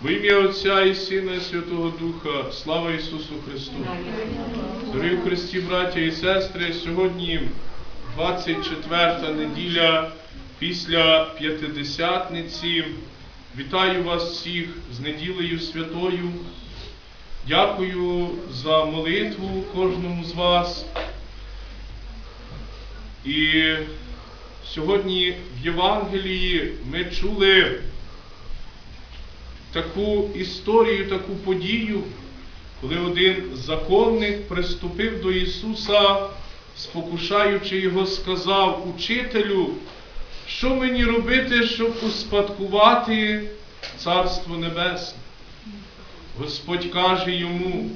Во ім'я Отця і Сина, і Святого Духа, слава Ісусу Христу! Дорогі в Христі, браття і сестри, сьогодні 24 неділя після П'ятидесятниці. Вітаю вас всіх з неділею святою. Дякую за молитву кожному з вас. І сьогодні в Євангелії ми чули таку історію, таку подію, коли один законник приступив до Ісуса, спокушаючи його, сказав учителю, що мені робити, щоб успадкувати Царство Небесне. Господь каже йому,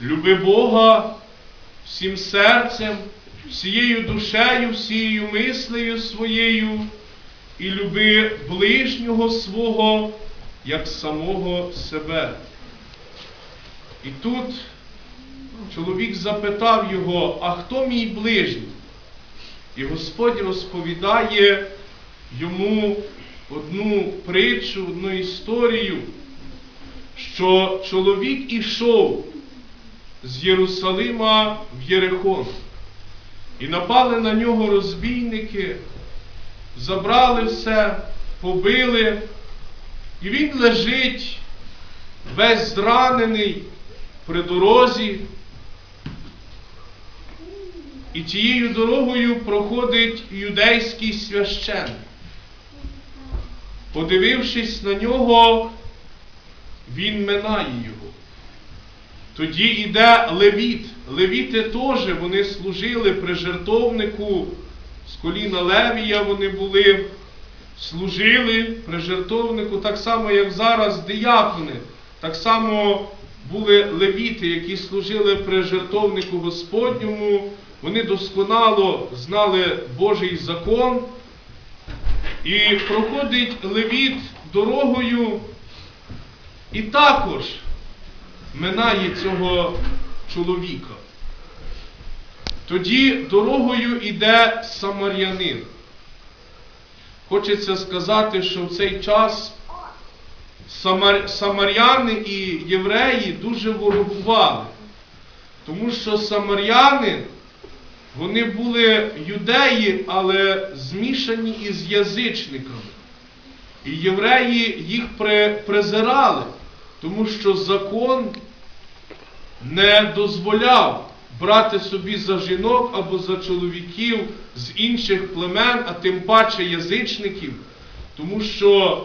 люби Бога всім серцем, всією душею, всією мислею своєю, і люби ближнього свого як самого себе. І тут чоловік запитав його, а хто мій ближній? І Господь розповідає йому одну притчу, одну історію, що чоловік ішов з Єрусалима в Єрихон. І напали на нього розбійники, забрали все, побили. І він лежить весь зранений при дорозі. І тією дорогою проходить юдейський священник. Подивившись на нього, він минає його. Тоді йде левіт. Левіти теж вони служили при жертовнику, з коліна Левія вони були служили при жертовнику, так само, як зараз диякони, так само були левіти, які служили при жертовнику Господньому, вони досконало знали Божий закон. І проходить левіт дорогою і також минає цього чоловіка. Тоді дорогою йде самарянин. Хочеться сказати, що в цей час самар... самаряни і євреї дуже ворогували, тому що самаряни, вони були юдеї, але змішані із язичниками. І євреї їх презирали, тому що закон не дозволяв брати собі за жінок або за чоловіків з інших племен, а тим паче язичників, тому що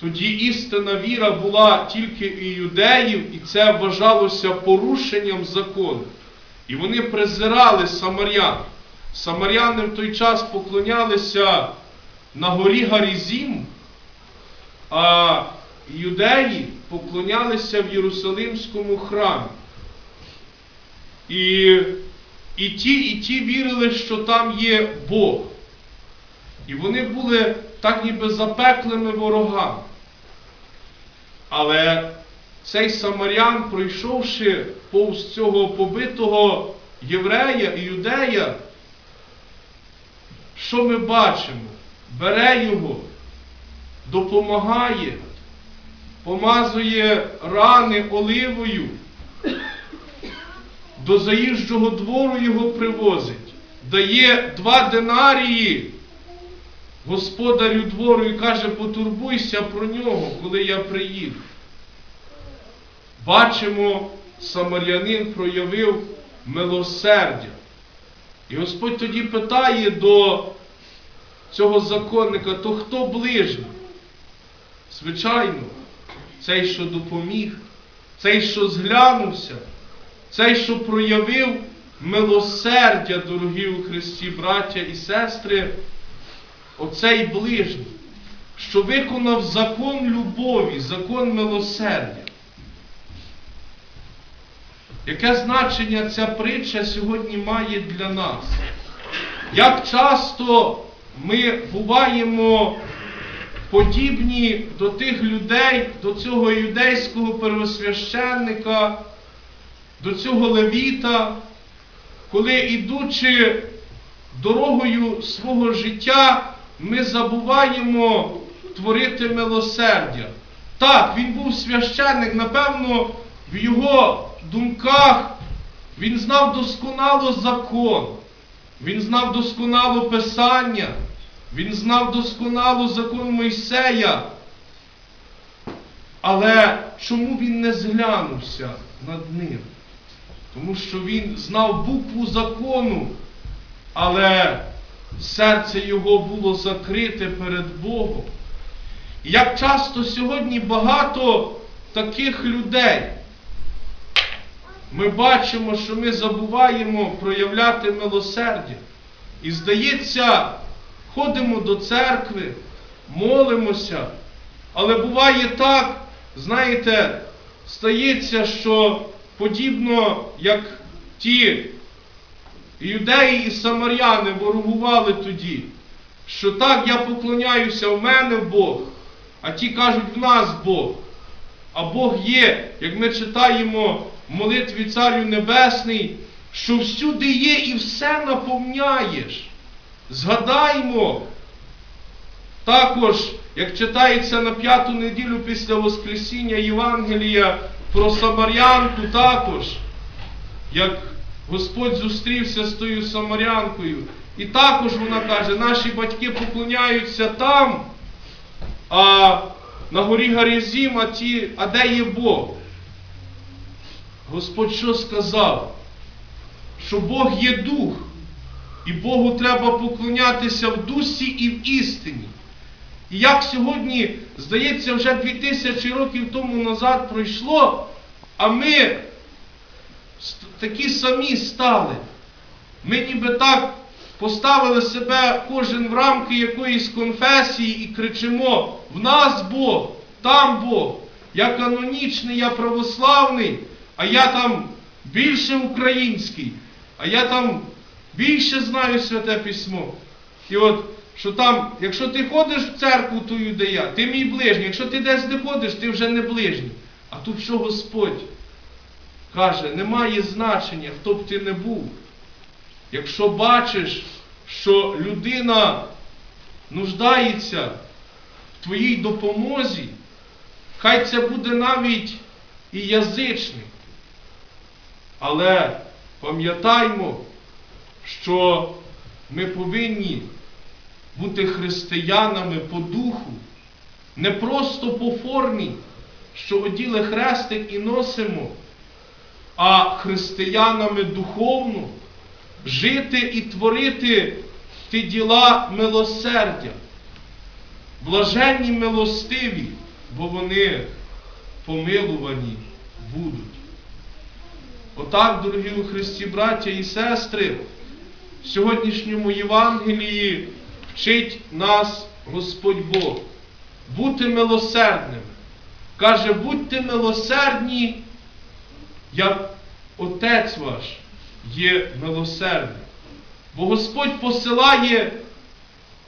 тоді істинна віра була тільки і юдеїв, і це вважалося порушенням закону. І вони презирали самарян. Самаряни в той час поклонялися на горі Гарізім, а юдеї поклонялися в Єрусалимському храмі. І, і ті, і ті вірили, що там є Бог. І вони були так ніби запеклими ворогами. Але цей самарян, пройшовши повз цього побитого єврея і юдея, що ми бачимо? Бере його, допомагає, помазує рани оливою до заїжджого двору його привозить, дає два динарії господарю двору і каже, потурбуйся про нього, коли я приїду. Бачимо, самарянин проявив милосердя. І Господь тоді питає до цього законника, то хто ближній? Звичайно, цей, що допоміг, цей, що зглянувся. Цей, що проявив милосердя, дорогі у Христі, браття і сестри, оцей ближній, що виконав закон любові, закон милосердя. Яке значення ця притча сьогодні має для нас? Як часто ми буваємо подібні до тих людей, до цього юдейського первосвященника, до цього левіта, коли ідучи дорогою свого життя, ми забуваємо творити милосердя. Так, він був священник, напевно, в його думках він знав досконало закон, він знав досконало Писання, він знав досконало закон Мойсея. Але чому він не зглянувся над ним? Тому що він знав букву закону, але серце його було закрите перед Богом. І як часто сьогодні багато таких людей, ми бачимо, що ми забуваємо проявляти милосердя. І здається, ходимо до церкви, молимося, але буває так, знаєте, стається, що подібно як ті юдеї і самаряни ворогували тоді, що так я поклоняюся в мене Бог, а ті кажуть в нас Бог. А Бог є, як ми читаємо в молитві Царю Небесний, що всюди є і все наповняєш. Згадаймо, також, як читається на п'яту неділю після Воскресіння Євангелія про Самарянку також, як Господь зустрівся з тою Самарянкою. І також вона каже, наші батьки поклоняються там, а на горі Гарізім, а, ті, а де є Бог? Господь що сказав? Що Бог є дух, і Богу треба поклонятися в дусі і в істині. І як сьогодні, здається, вже 2000 років тому назад пройшло, а ми такі самі стали. Ми ніби так поставили себе кожен в рамки якоїсь конфесії і кричимо: в нас Бог, там Бог, я канонічний, я православний, а я там більше український, а я там більше знаю святе письмо. І от, що там, якщо ти ходиш в церкву тую, де ти мій ближній, якщо ти десь не ходиш, ти вже не ближній. А тут що Господь каже, немає значення, хто б ти не був. Якщо бачиш, що людина нуждається в твоїй допомозі, хай це буде навіть і язичник. Але пам'ятаймо, що ми повинні бути християнами по духу, не просто по формі, що оділи хрестик і носимо, а християнами духовно жити і творити ті діла милосердя. Блаженні милостиві, бо вони помилувані будуть. Отак, дорогі у Христі, браття і сестри, в сьогоднішньому Євангелії вчить нас Господь Бог. Бути милосердним. Каже, будьте милосердні, як Отець ваш є милосердний. Бо Господь посилає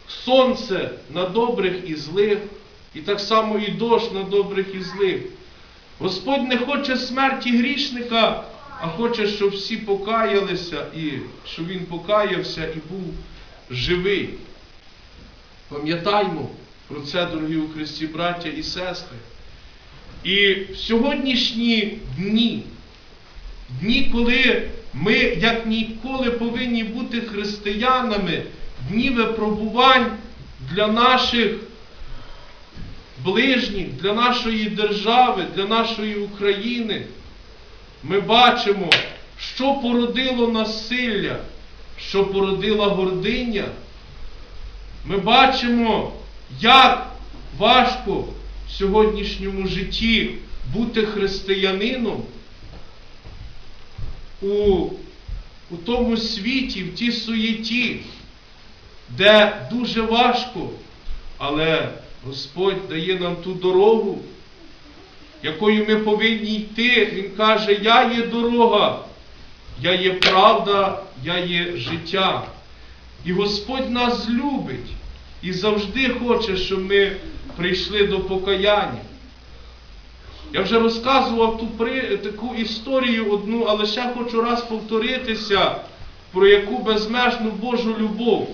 сонце на добрих і злих, і так само і дощ на добрих і злих. Господь не хоче смерті грішника, а хоче, щоб всі покаялися, і щоб він покаявся і був живий. Пам'ятаймо про це, дорогі у Христі, браття і сестри. І в сьогоднішні дні, дні, коли ми, як ніколи, повинні бути християнами, дні випробувань для наших ближніх, для нашої держави, для нашої України, ми бачимо, що породило насилля, що породила гординя. Ми бачимо, як важко в сьогоднішньому житті бути християнином у, у тому світі, в тій суєті, де дуже важко, але Господь дає нам ту дорогу, якою ми повинні йти. Він каже, я є дорога, я є правда, я є життя. І Господь нас любить і завжди хоче, щоб ми прийшли до покаяння. Я вже розказував ту таку історію одну, але ще хочу раз повторитися, про яку безмежну Божу любов.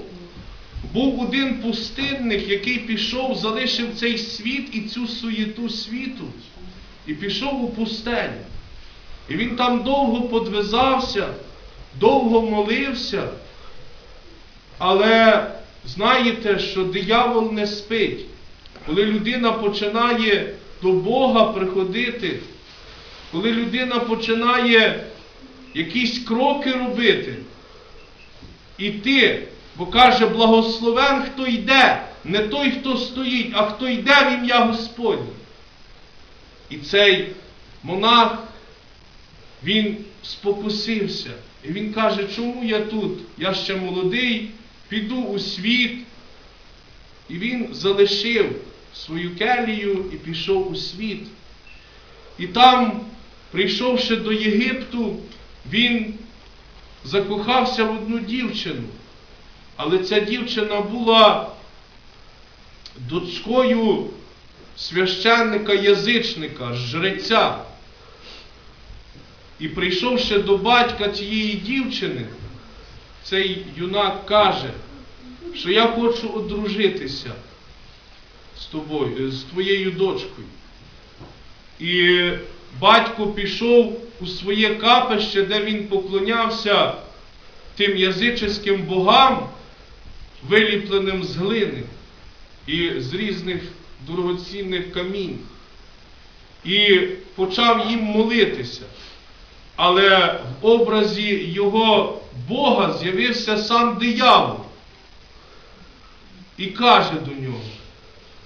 був один пустинник, який пішов, залишив цей світ і цю суєту світу, і пішов у пустелю. І він там довго подвизався, довго молився. Але знаєте, що диявол не спить. Коли людина починає до Бога приходити, коли людина починає якісь кроки робити, іти, бо каже, благословен, хто йде, не той, хто стоїть, а хто йде в ім'я Господнє. І цей монах, він спокусився. І він каже, чому я тут? Я ще молодий, піду у світ. І він залишив свою келію і пішов у світ. І там, прийшовши до Єгипту, він закохався в одну дівчину. Але ця дівчина була дочкою священника-язичника, жреця. І прийшовши до батька цієї дівчини, цей юнак каже, що я хочу одружитися з тобою, з твоєю дочкою. І батько пішов у своє капище, де він поклонявся тим язичським богам, виліпленим з глини і з різних дорогоцінних камінь. І почав їм молитися. Але в образі його Бога з'явився сам диявол і каже до нього: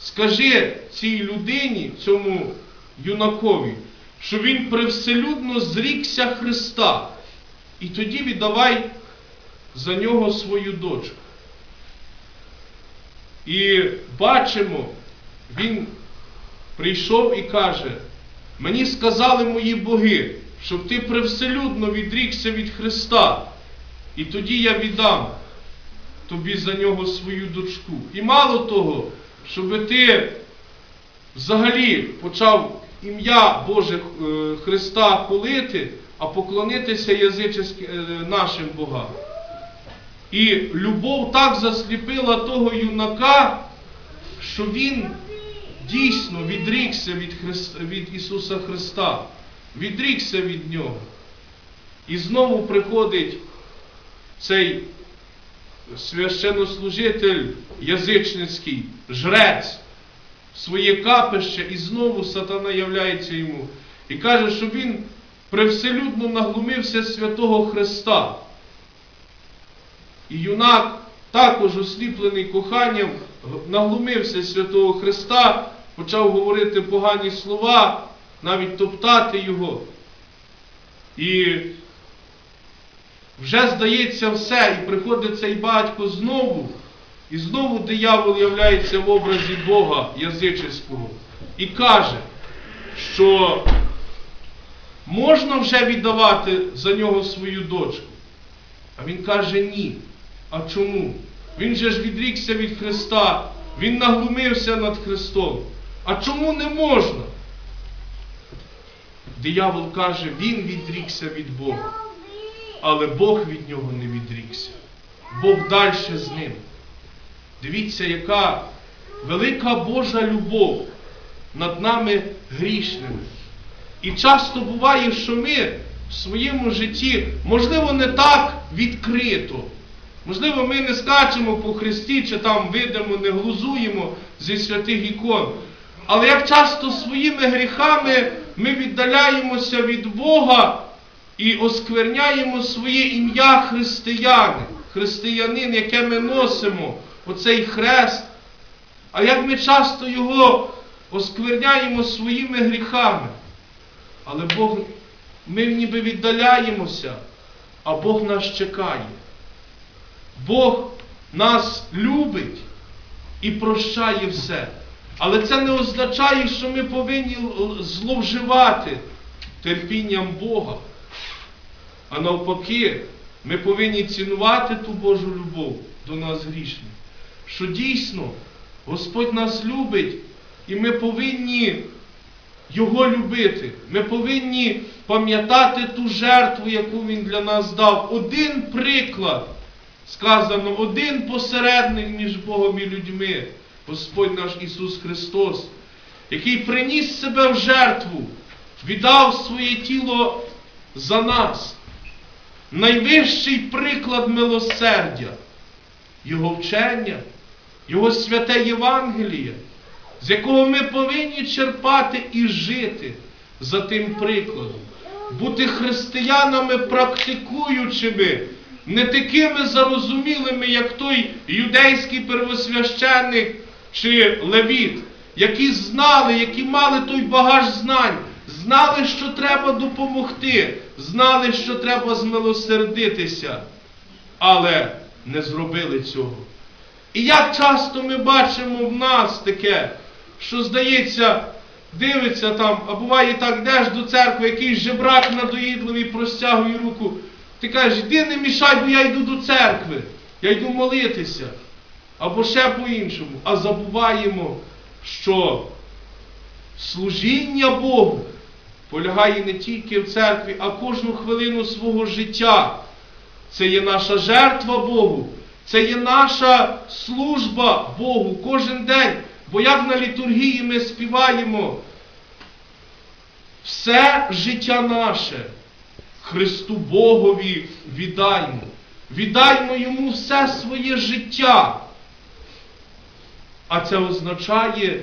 скажи цій людині, цьому юнакові, що він привселюдно зрікся Христа, і тоді віддавай за нього свою дочку. І бачимо, він прийшов і каже, мені сказали мої боги, щоб ти привселюдно відрікся від Христа, і тоді я віддам тобі за нього свою дочку. І мало того, щоб ти взагалі почав ім'я Боже е, Христа полити, а поклонитися язичським е, нашим богам. І любов так засліпила того юнака, що він дійсно відрікся від, Христа, від Ісуса Христа, відрікся від Нього. І знову приходить цей священнослужитель язичницький, жрець, своє капище, і знову сатана являється йому. І каже, що він привселюдно наглумився святого Христа. І юнак, також осліплений коханням, наглумився святого Христа, почав говорити погані слова, навіть топтати його. І вже здається все, і приходить цей батько знову, і знову диявол являється в образі Бога язичського і каже, що можна вже віддавати за нього свою дочку. А він каже ні. А чому? Він же ж відрікся від Христа, він наглумився над Христом. А чому не можна? Диявол каже, він відрікся від Бога. Але Бог від нього не відрікся. Бог далі з ним. Дивіться, яка велика Божа любов над нами грішними. І часто буває, що ми в своєму житті, можливо, не так відкрито. Можливо, ми не скачемо по Христі, чи там видимо, не глузуємо зі святих ікон. Але як часто своїми гріхами ми віддаляємося від Бога і оскверняємо своє ім'я християни, християнин, яке ми носимо, оцей хрест. А як ми часто його оскверняємо своїми гріхами. Але Бог, ми ніби віддаляємося, а Бог нас чекає. Бог нас любить і прощає все. Але це не означає, що ми повинні зловживати терпінням Бога. А навпаки, ми повинні цінувати ту Божу любов до нас грішних. Що дійсно Господь нас любить, і ми повинні Його любити. Ми повинні пам'ятати ту жертву, яку Він для нас дав. Один приклад сказано один посередник між Богом і людьми, Господь наш Ісус Христос, який приніс себе в жертву, віддав своє тіло за нас. Найвищий приклад милосердя, Його вчення, Його святе Євангеліє, з якого ми повинні черпати і жити за тим прикладом, бути християнами практикуючими, не такими зарозумілими, як той юдейський первосвященник чи левіт, які знали, які мали той багаж знань, знали, що треба допомогти, знали, що треба змилосердитися, але не зробили цього. І як часто ми бачимо в нас таке, що здається, дивиться там, а буває так, йдеш до церкви, якийсь жебрак надоїдливий простягує руку. Ти кажеш, іди не мішай, бо я йду до церкви, я йду молитися. Або ще по-іншому. А забуваємо, що служіння Богу полягає не тільки в церкві, а кожну хвилину свого життя. Це є наша жертва Богу, це є наша служба Богу кожен день. Бо як на літургії ми співаємо, все життя наше Христу Богові віддаймо. Віддаймо йому все своє життя. А це означає,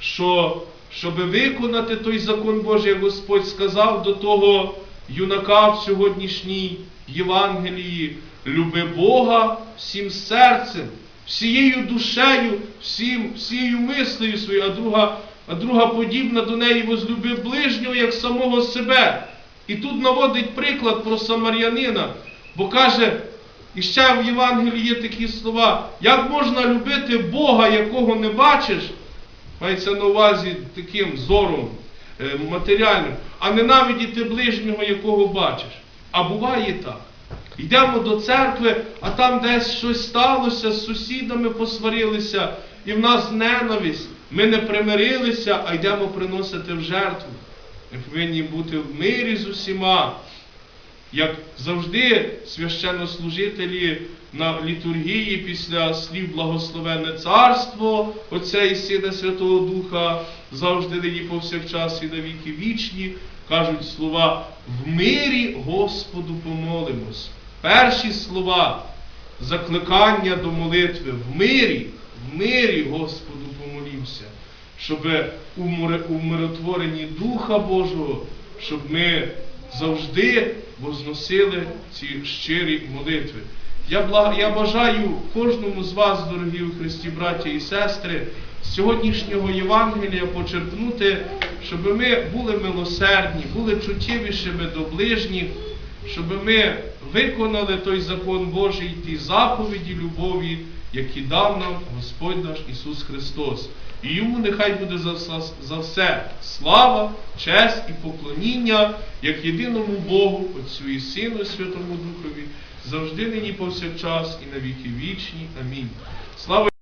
що щоб виконати той закон Божий, як Господь сказав до того юнака в сьогоднішній Євангелії, люби Бога всім серцем, всією душею, всім, всією мислею своєю, а друга, а друга подібна до неї возлюби ближнього як самого себе. І тут наводить приклад про самарянина, бо каже, і ще в Євангелії є такі слова, як можна любити Бога, якого не бачиш, мається на увазі таким зором е, матеріальним, а ненавидіти ближнього, якого бачиш. А буває так. Йдемо до церкви, а там десь щось сталося, з сусідами посварилися, і в нас ненависть. Ми не примирилися, а йдемо приносити в жертву. Ми повинні бути в мирі з усіма. Як завжди, священнослужителі на літургії після слів благословенне царство Отця і Сина Святого Духа, завжди нині повсякчас і на віки вічні, кажуть слова в мирі Господу помолимось. Перші слова закликання до молитви в мирі, в мирі Господу помолімся, щоб у миротворенні Духа Божого, щоб ми завжди возносили ці щирі молитви. Я, бла- я бажаю кожному з вас, дорогі у Христі, браті і сестри, з сьогоднішнього Євангелія почерпнути, щоб ми були милосердні, були чуттєвішими до ближніх, щоб ми виконали той закон Божий, ті заповіді любові, які дав нам Господь наш Ісус Христос. І йому нехай буде за, все- за все слава, честь і поклоніння, як єдиному Богу, Отцю і Сину, Святому Духові, завжди нині повсякчас і на віки вічні. Амінь. Слава